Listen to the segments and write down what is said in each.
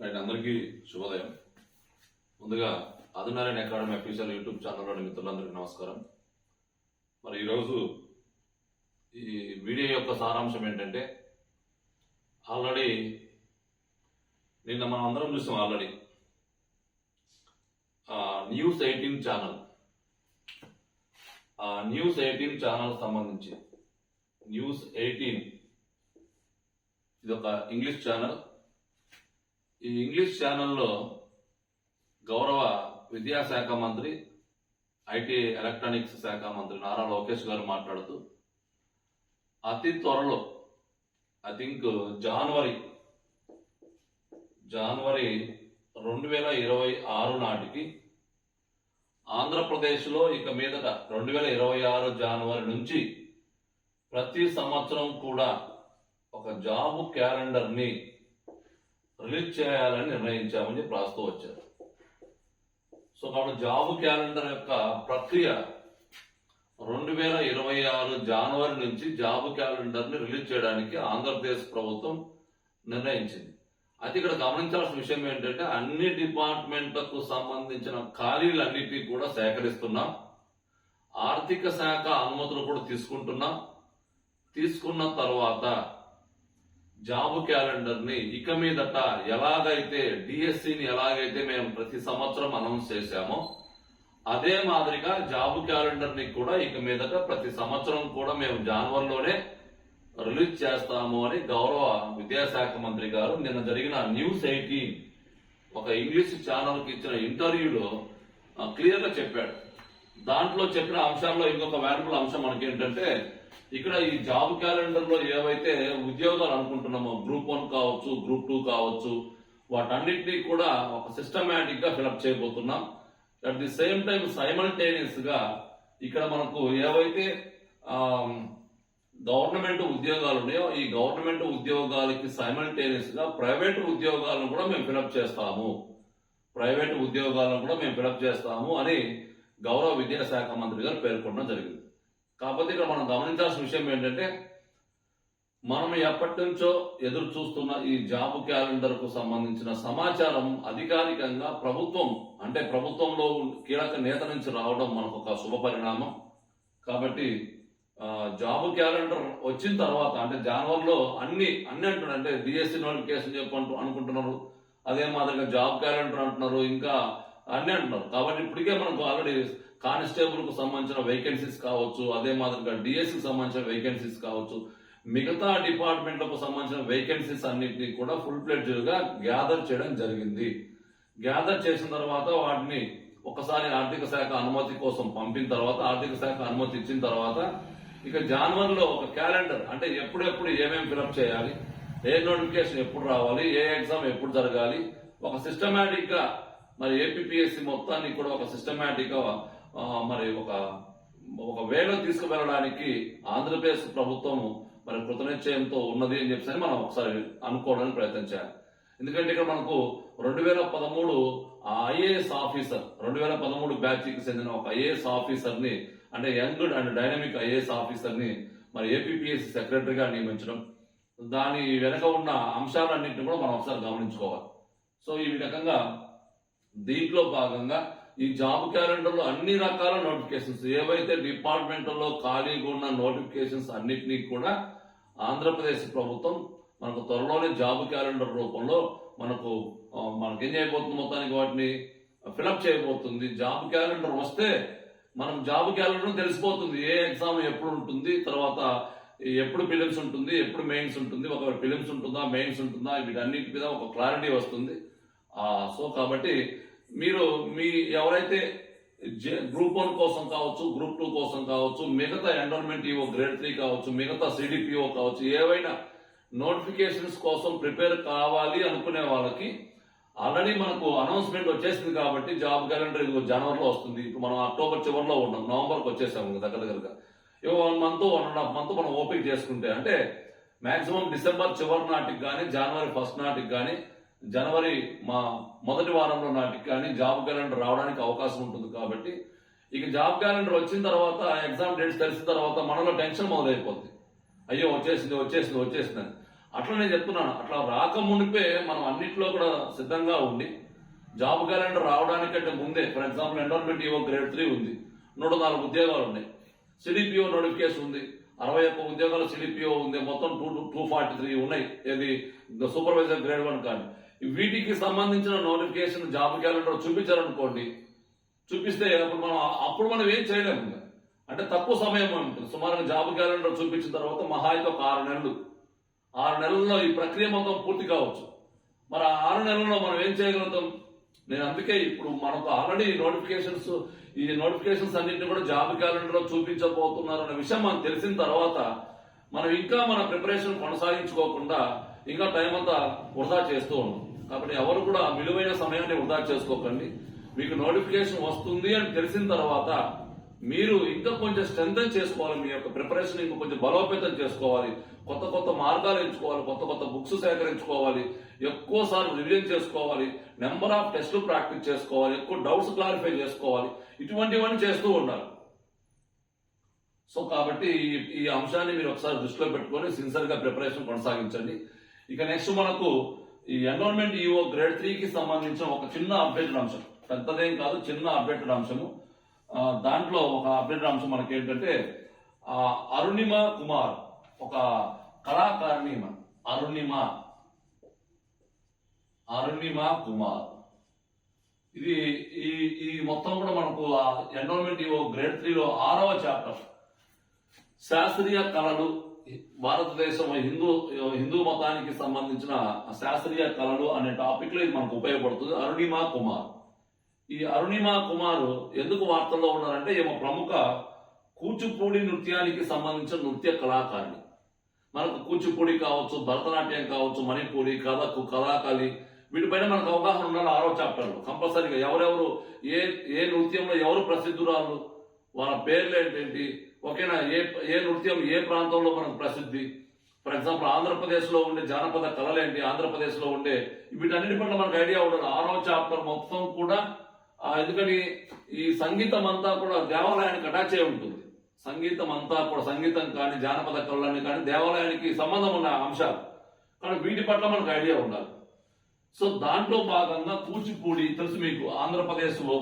Right అందరికీ శుభోదయం. ముందుగా ఆదినారాయణ అకాడమీ అఫీషియల్ యూట్యూబ్ ఛానల్లోని మిత్రులందరికీ నమస్కారం. మరి ఈరోజు ఈ వీడియో యొక్క సారాంశం ఏంటంటే ఆల్రెడీ నిన్న మనం అందరం చూసాం ఆల్రెడీ న్యూస్ ఎయిటీన్ ఛానల్. ఆ న్యూస్ ఎయిటీన్ ఛానల్ సంబంధించి న్యూస్ ఎయిటీన్ ఇది ఒక ఇంగ్లీష్ ఛానల్. ఈ ఇంగ్లీష్ ఛానల్లో గౌరవ విద్యాశాఖ మంత్రి ఐటీ ఎలక్ట్రానిక్స్ శాఖ మంత్రి నారా లోకేష్ గారు మాట్లాడుతూ అతి త్వరలో ఐ థింక్ జనవరి జనవరి రెండు వేల ఇరవై ఆరు నాటికి ఆంధ్రప్రదేశ్లో ఇక మీదట రెండు వేల ఇరవై ఆరు జనవరి నుంచి ప్రతి సంవత్సరం కూడా ఒక జాబ్ క్యాలెండర్ని రిలీజ్ చేయాలని నిర్ణయించామని చెప్పి రాస్తూ వచ్చారు. సో కాబట్టి జాబ్ క్యాలెండర్ యొక్క ప్రక్రియ రెండు వేల ఇరవై ఆరు జనవరి నుంచి జాబ్ క్యాలెండర్ని రిలీజ్ చేయడానికి ఆంధ్రప్రదేశ్ ప్రభుత్వం నిర్ణయించింది. అయితే ఇక్కడ గమనించాల్సిన విషయం ఏంటంటే అన్ని డిపార్ట్మెంట్లకు సంబంధించిన ఖాళీలన్నిటినీ కూడా సేకరిస్తున్నాం. ఆర్థిక శాఖ అనుమతులు కూడా తీసుకుంటున్నాం. తీసుకున్న తర్వాత జాబ్ క్యాలెండర్ని ఇక మీదట ఎలాగైతే డిఎస్సిని ఎలాగైతే మేము ప్రతి సంవత్సరం అనౌన్స్ చేశామో అదే మాదిరిగా జాబ్ క్యాలెండర్ని కూడా ఇక మీదట ప్రతి సంవత్సరం కూడా మేము జనవరిలోనే రిలీజ్ చేస్తాము అని గౌరవ విద్యాశాఖ మంత్రి గారు నిన్న జరిగిన న్యూస్ ఎయిటీన్ ఒక ఇంగ్లీష్ ఛానల్కి ఇచ్చిన ఇంటర్వ్యూలో క్లియర్గా చెప్పాడు. దాంట్లో చెప్పిన అంశాల్లో ఇంకొక వాల్యుబుల్ అంశం మనకి ఏంటంటే ఇక్కడ ఈ జాబ్ క్యాలెండర్లో ఏవైతే ఉద్యోగాలు అనుకుంటున్నామో గ్రూప్ వన్ కావచ్చు గ్రూప్ టూ కావచ్చు వాటన్నిటినీ కూడా ఒక సిస్టమేటిక్గా ఫిలప్ చేయబోతున్నాం. అట్ ది సేమ్ టైం సైమల్టేనియస్గా ఇక్కడ మనకు ఏవైతే గవర్నమెంట్ ఉద్యోగాలు ఉన్నాయో ఈ గవర్నమెంట్ ఉద్యోగాలకి సైమల్టేనియస్గా ప్రైవేట్ ఉద్యోగాలను కూడా మేము ఫిలప్ చేస్తాము. ప్రైవేట్ ఉద్యోగాలను కూడా మేము ఫిలప్ చేస్తాము అని గౌరవ విద్యాశాఖ మంత్రి గారు పేర్కొనడం జరిగింది. కాకపోతే ఇక్కడ మనం గమనించాల్సిన విషయం ఏంటంటే మనం ఎప్పటి నుంచో ఎదురు చూస్తున్న ఈ జాబ్ క్యాలెండర్కు సంబంధించిన సమాచారం అధికారికంగా ప్రభుత్వం అంటే ప్రభుత్వంలో కీలక నేత నుంచి రావడం మనకు ఒక శుభ పరిణామం. కాబట్టి జాబ్ క్యాలెండర్ వచ్చిన తర్వాత అంటే జనవరిలో అన్ని అన్ని అంటున్నారు అంటే డిఎస్సి నోటిఫికేషన్ చెప్పంటూ అనుకుంటున్నారు అదే మాదిరిగా జాబ్ క్యాలెండర్ అంటున్నారు ఇంకా అన్ని అంటున్నారు. కాబట్టి ఇప్పటికే మనకు ఆల్రెడీ కానిస్టేబుల్కు సంబంధించిన వేకెన్సీస్ కావచ్చు అదే మాదిరిగా డిఎస్సి సంబంధించిన వేకెన్సీస్ కావచ్చు మిగతా డిపార్ట్మెంట్లకు సంబంధించిన వేకెన్సీస్ అన్నిటినీ కూడా ఫుల్ ఫ్లెడ్జ్డ్గా గ్యాదర్ చేయడం జరిగింది. గ్యాదర్ చేసిన తర్వాత వాటిని ఒకసారి ఆర్థిక శాఖ అనుమతి కోసం పంపిన తర్వాత ఆర్థిక శాఖ అనుమతి ఇచ్చిన తర్వాత ఇక జనవరిలో ఒక క్యాలెండర్ అంటే ఎప్పుడెప్పుడు ఏమేమి ఫిలప్ చేయాలి ఏ నోటిఫికేషన్ ఎప్పుడు రావాలి ఏ ఎగ్జామ్ ఎప్పుడు జరగాలి ఒక సిస్టమేటిక్గా మరి ఏపీఎస్సి మొత్తాన్ని కూడా ఒక సిస్టమేటిక్గా మరి ఒక ఒక వేలో తీసుకువెళ్ళడానికి ఆంధ్రప్రదేశ్ ప్రభుత్వం మరి కృతనిశ్చయంతో ఉన్నది అని చెప్పి మనం ఒకసారి అనుకోవడానికి ప్రయత్నం చేయాలి. ఎందుకంటే ఇక్కడ మనకు రెండు వేల పదమూడు ఐఏఎస్ ఆఫీసర్ రెండు వేల పదమూడు బ్యాచ్కి చెందిన ఒక ఐఏఎస్ ఆఫీసర్ని అంటే యంగ్ అండ్ డైనమిక్ ఐఏఎస్ ఆఫీసర్ని మరి ఏపీఎస్సి సెక్రటరీగా నియమించడం. దాని వెనక ఉన్న అంశాలన్నింటినీ కూడా మనం ఒకసారి గమనించుకోవాలి. సో ఈ రకంగా దీంట్లో భాగంగా ఈ జాబ్ క్యాలెండర్లో అన్ని రకాల నోటిఫికేషన్స్ ఏవైతే డిపార్ట్మెంట్లో ఖాళీగా ఉన్న నోటిఫికేషన్స్ అన్నిటినీ కూడా ఆంధ్రప్రదేశ్ ప్రభుత్వం మనకు త్వరలోనే జాబ్ క్యాలెండర్ రూపంలో మనకు మనకేం చేయబోతుంది మొత్తానికి వాటిని ఫిలప్ చేయబోతుంది. జాబ్ క్యాలెండర్ వస్తే మనం జాబ్ క్యాలెండర్ తెలిసిపోతుంది. ఏ ఎగ్జామ్ ఎప్పుడు ఉంటుంది తర్వాత ఎప్పుడు ఫిలిమ్స్ ఉంటుంది ఎప్పుడు మెయిన్స్ ఉంటుంది ఒకవేళ ఫిలిమ్స్ ఉంటుందా మెయిన్స్ ఉంటుందా వీటన్నిటి మీద ఒక క్లారిటీ వస్తుంది. సో కాబట్టి మీరు మీ ఎవరైతే గ్రూప్ వన్ కోసం కావచ్చు గ్రూప్ టూ కోసం కావచ్చు మిగతా ఎన్రోల్మెంట్ ఈవో గ్రేడ్ త్రీ కావచ్చు మిగతా సిడిపిఓ కావచ్చు ఏవైనా నోటిఫికేషన్స్ కోసం ప్రిపేర్ కావాలి అనుకునే వాళ్ళకి ఆల్రెడీ మనకు అనౌన్స్మెంట్ వచ్చేసింది కాబట్టి జాబ్ క్యాలెండర్ ఇది జనవరిలో వస్తుంది. ఇప్పుడు మనం అక్టోబర్ చివరిలో ఉన్నాం. నవంబర్కి వచ్చేసాము దగ్గర దగ్గరగా. ఇవో one month one and half month మనం ఓపిక చేసుకుంటే అంటే మాక్సిమం డిసెంబర్ చివరి నాటికి కానీ జనవరి ఫస్ట్ నాటికి కానీ జనవరి మా మొదటి వారంలో నాటికి కానీ జాబ్ క్యాలెండర్ రావడానికి అవకాశం ఉంటుంది కాబట్టి ఇక జాబ్ క్యాలెండర్ వచ్చిన తర్వాత ఎగ్జామ్ డేట్స్ తెలిసిన తర్వాత మనలో టెన్షన్ మొదలైపోద్ది. అయ్యో వచ్చేసింది వచ్చేసింది వచ్చేసింది అని. అట్లా నేను చెప్తున్నాను. అట్లా రాకమునిపే మనం అన్నిట్లో కూడా సిద్ధంగా ఉండి జాబ్ క్యాలెండర్ రావడానికంటే ముందే for example endowment EO grade three ఉంది నూట నాలుగు ఉద్యోగాలు ఉన్నాయి. సిడిపిఓ నోటిఫికేషన్ ఉంది అరవై ఒక్క ఉద్యోగాలు సిడిపిఓ ఉంది మొత్తం టూ టూ ఫార్టీ త్రీ ఉన్నాయి. ఏది సూపర్వైజర్ గ్రేడ్ వన్ కానీ వీటికి సంబంధించిన నోటిఫికేషన్ జాబ్ క్యాలెండర్ చూపించారనుకోండి చూపిస్తే అప్పుడు మనం అప్పుడు మనం ఏం చేయలేము అంటే తక్కువ సమయం ఉంటుంది. సుమారుగా జాబ్ క్యాలెండర్ చూపించిన తర్వాత మహా అయితే ఒక ఆరు నెలలు. ఆరు నెలల్లో ఈ ప్రక్రియ మొత్తం పూర్తి కావచ్చు. మరి ఆ ఆరు నెలల్లో మనం ఏం చేయగలుగుతాం? నేను అందుకే ఇప్పుడు మనకు ఆల్రెడీ నోటిఫికేషన్స్ ఈ నోటిఫికేషన్స్ అన్నింటినీ కూడా జాబ్ క్యాలెండర్లో చూపించబోతున్నారు అనే విషయం మనకు తెలిసిన తర్వాత మనం ఇంకా మన ప్రిపరేషన్ కొనసాగించుకోకుండా ఇంకా టైం అంతా వృధా చేస్తూ ఉన్నాం. కాబట్టి ఎవరు కూడా విలువైన సమయాన్ని వృధా చేసుకోకండి. మీకు నోటిఫికేషన్ వస్తుంది అని తెలిసిన తర్వాత మీరు ఇంకా కొంచెం స్ట్రెంగ్ చేసుకోవాలి మీ యొక్క ప్రిపరేషన్ ఇంకా కొంచెం బలోపేతం చేసుకోవాలి కొత్త కొత్త మార్గాలు ఎంచుకోవాలి కొత్త కొత్త బుక్స్ సేకరించుకోవాలి ఎక్కువసార్లు రివిజన్ చేసుకోవాలి నెంబర్ ఆఫ్ టెస్ట్లు ప్రాక్టీస్ చేసుకోవాలి ఎక్కువ డౌట్స్ క్లారిఫై చేసుకోవాలి ఇటువంటివన్నీ చేస్తూ ఉండాలి. సో కాబట్టి ఈ- ఈ అంశాన్ని మీరు ఒకసారి దృష్టిలో పెట్టుకొని సిన్సియర్గా ప్రిపరేషన్ కొనసాగించండి. ఇక నెక్స్ట్ మనకు ఈ ఎన్రోల్మెంట్ ఈఓ గ్రేడ్ త్రీకి సంబంధించిన ఒక చిన్న అప్డేటెడ్ అంశం. పెద్దదేం కాదు చిన్న అప్డేటెడ్ అంశము. దాంట్లో ఒక అప్డేటెడ్ అంశం మనకి ఏంటంటే అరుణిమ కుమార్ ఒక కళాకారుణి అరుణిమ. అరుణిమ కుమార్. ఇది ఈ ఈ మొత్తం కూడా మనకు ఎన్రోల్మెంట్ ఈఓ గ్రేడ్ త్రీలో ఆరవ చాప్టర్ శాస్త్రీయ కళలు భారతదేశం హిందూ హిందూ మతానికి సంబంధించిన శాస్త్రీయ కళలు అనే టాపిక్లో ఇది మనకు ఉపయోగపడుతుంది. అరుణిమా కుమార్. ఈ అరుణిమా కుమార్ ఎందుకు వార్తల్లో ఉన్నారంటే ఈమె ప్రముఖ కూచిపూడి నృత్యానికి సంబంధించిన నృత్య కళాకారుడు మనకు కూచిపూడి కావచ్చు భరతనాట్యం కావచ్చు మణిపూరి కథకు కథాకళి వీటిపైన మనకు అవగాహన ఉండాలి ఆరో చాప్టర్లో. కంపల్సరీగా ఎవరెవరు ఏ ఏ నృత్యంలో ఎవరు ప్రసిద్ధురాలు వాళ్ళ పేర్లు ఏంటేంటి ఓకేనా? ఏ ఏ నృత్యం ఏ ప్రాంతంలో మనకు ప్రసిద్ధి? ఫర్ ఎగ్జాంపుల్ ఆంధ్రప్రదేశ్లో ఉండే జానపద కళలేంటి ఆంధ్రప్రదేశ్లో ఉండే వీటన్నిటి పట్ల మనకు ఐడియా ఉండాలి ఆరో చాప్టర్ మొత్తం కూడా ఎందుకని ఈ సంగీతం అంతా కూడా దేవాలయానికి అటాచ్ అయి ఉంటుంది. సంగీతం అంతా కూడా సంగీతం కానీ జానపద కళలని కానీ దేవాలయానికి సంబంధం ఉన్న అంశాలు. కానీ వీటి పట్ల మనకు ఐడియా ఉండాలి. సో దాంట్లో భాగంగా కూచిపూడి తెలుసు మీకు. ఆంధ్రప్రదేశ్లో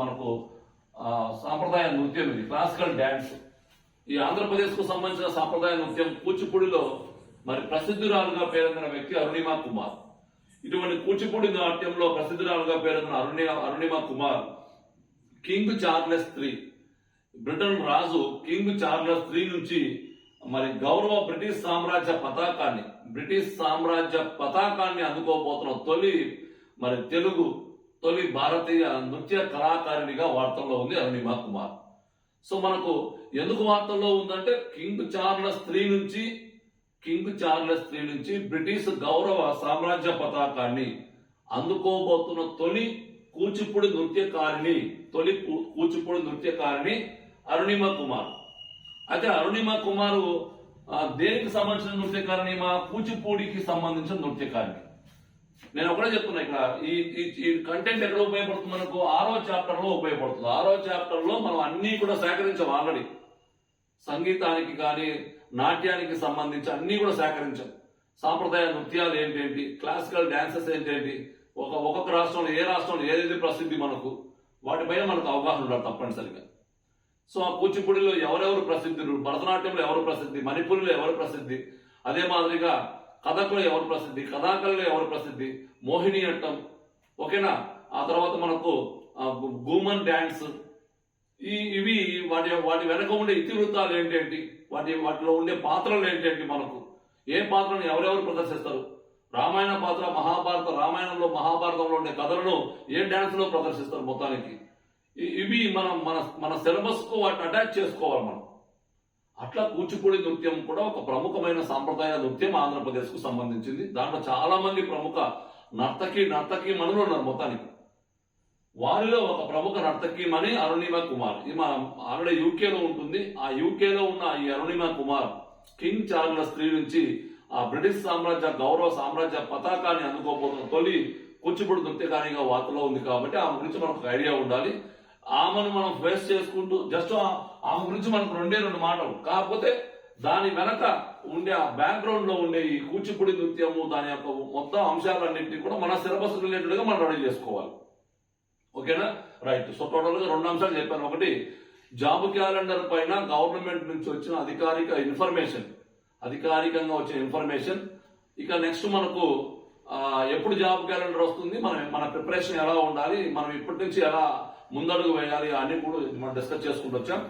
మనకు సాంప్రదాయ నృత్యం ఇది. క్లాసికల్ డ్యాన్స్ ఈ ఆంధ్రప్రదేశ్కు సంబంధించిన సాంప్రదాయ నృత్యం కూచిపూడిలో మరి ప్రసిద్ధురాలుగా పేరొందిన వ్యక్తి అరుణిమ కుమార్. ఇటువంటి కూచిపూడి నాట్యంలో ప్రసిద్ధురాలుగా పేరొందిన Aruni Arunima Kumar king Charles three. Britain రాజు కింగ్ చార్లెస్ త్రీ నుంచి మరి గౌరవ బ్రిటిష్ సామ్రాజ్య పతాకాన్ని బ్రిటిష్ సామ్రాజ్య పతాకాన్ని అందుకోబోతున్న తొలి మరి తెలుగు తొలి భారతీయ నృత్య కళాకారిణిగా వార్తల్లో ఉంది అరుణిమ కుమార్. సో మనకు ఎందుకు వార్తల్లో ఉందంటే కింగ్ చార్ల స్త్రీ నుంచి కింగ్ చార్ల స్త్రీ నుంచి బ్రిటిష్ గౌరవ సామ్రాజ్య పతాకాన్ని అందుకోబోతున్న తొలి కూచిపూడి నృత్యకారిణి తొలి కూ- కూచిపూడి నృత్యకారిణి అరుణిమ కుమార్. అయితే అరుణిమ కుమారు దేనికి సంబంధించిన నృత్యకారిణి? మా కూచిపూడికి సంబంధించిన నృత్యకారిణి. నేను ఒకటే చెప్తున్నా ఇక్కడ. ఈ ఈ- కంటెంట్ ఎక్కడ ఉపయోగపడుతుంది మనకు? ఆరో చాప్టర్లో ఉపయోగపడుతుంది. ఆరో చాప్టర్లో మనం అన్ని కూడా సేకరించాం ఆల్రెడీ సంగీతానికి కానీ నాట్యానికి సంబంధించి అన్ని కూడా సేకరించాం. సాంప్రదాయ నృత్యాలు ఏంటేంటి క్లాసికల్ డాన్సెస్ ఏంటేంటి ఒక ఒక్కొక్క రాష్ట్రంలో ఏ రాష్ట్రంలో ఏదేది ప్రసిద్ధి మనకు వాటిపైన మనకు అవగాహన ఉండాలి తప్పనిసరిగా. సో ఆ కూచిపూడిలో ఎవరెవరు ప్రసిద్ధులు? భరతనాట్యంలో ఎవరు ప్రసిద్ధి? మణిపూర్లో ఎవరు ప్రసిద్ధి? అదే మాదిరిగా కథకులు ఎవరు ప్రసిద్ధి? కథాకళలు ఎవరు ప్రసిద్ధి? మోహిని అట్టం. ఓకేనా? ఆ తర్వాత మనకు గూమన్ డ్యాన్స్ ఈ ఇవి వాటి వాటి వెనక ఉండే ఇతివృత్తాలు ఏంటేంటి? వాటి వాటిలో ఉండే పాత్రలు ఏంటేంటి మనకు? ఏ పాత్రను ఎవరెవరు ప్రదర్శిస్తారు? రామాయణ పాత్ర మహాభారత రామాయణంలో మహాభారతంలో ఉండే కథలను ఏ డ్యాన్స్లో ప్రదర్శిస్తారు మొత్తానికి? ఇవి మనం మన మన సిలబస్కు వాటిని అటాచ్ చేసుకోవాలి మనం. అట్లా కూచిపూడి నృత్యం కూడా ఒక ప్రముఖమైన సాంప్రదాయ నృత్యం ఆంధ్రప్రదేశ్కు సంబంధించింది. దాంట్లో చాలా మంది ప్రముఖ నర్తకి నర్తకి మనులు ఉన్నారు మొత్తానికి. వారిలో ఒక ప్రముఖ నర్తకీమణి అరుణిమ కుమార్. ఈమె ఆల్రెడీ యూకేలో ఉంటుంది. ఆ యూకేలో ఉన్న ఈ అరుణిమ కుమార్ కింగ్ చార్ల స్త్రీ నుంచి ఆ బ్రిటిష్ సామ్రాజ్య గౌరవ సామ్రాజ్య పతాకాన్ని అందుకోబోతున్న తొలి కూచిపూడి నృత్యకారిగా వార్తలో ఉంది కాబట్టి ఆమె గురించి మనకు ఐడియా ఉండాలి. ఆమెను మనం ఫేస్ చేసుకుంటూ జస్ట్ ఆమె గురించి మనకు రెండే రెండు మాటలు. కాకపోతే దాని వెనక ఉండే ఆ బ్యాక్గ్రౌండ్లో ఉండే ఈ కూచిపూడి నృత్యము దాని యొక్క మొత్తం అంశాలన్నింటినీ కూడా మన సిలబస్ రిలేటెడ్గా మనం రెడీ చేసుకోవాలి. ఓకేనా? రైట్ సో టోటల్గా రెండు అంశాలు చెప్పాను. ఒకటి జాబ్ క్యాలెండర్ పైన గవర్నమెంట్ నుంచి వచ్చిన అధికారిక ఇన్ఫర్మేషన్ అధికారికంగా వచ్చిన ఇన్ఫర్మేషన్ ఇక నెక్స్ట్ మనకు ఎప్పుడు జాబ్ క్యాలెండర్ వస్తుంది మనం మన ప్రిపరేషన్ ఎలా ఉండాలి మనం ఇప్పటి నుంచి ఎలా ముందడుగు వేయాలి అన్ని కూడా మనం డిస్కస్ చేసుకుంటూ వచ్చాం.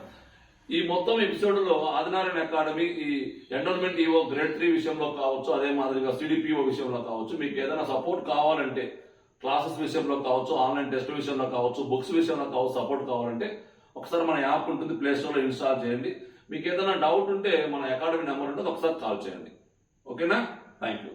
ఈ మొత్తం ఎపిసోడ్లో ఆదినారాయణ అకాడమీ ఈ ఎండోన్మెంట్ ఈవో గ్రేడ్ త్రీ విషయంలో కావచ్చు అదే మాదిరిగా సిడిపిఓ విషయంలో కావచ్చు మీకు ఏదైనా సపోర్ట్ కావాలంటే క్లాసెస్ విషయంలో కావచ్చు ఆన్లైన్ టెస్ట్ విషయంలో కావచ్చు బుక్స్ విషయంలో కావచ్చు సపోర్ట్ కావాలంటే ఒకసారి మన యాప్ ఉంటుంది ప్లేస్టోర్లో ఇన్స్టాల్ చేయండి. మీకు ఏదైనా డౌట్ ఉంటే మన అకాడమీ నెంబర్ ఉంటుంది ఒకసారి కాల్ చేయండి. ఓకేనా థ్యాంక్ యూ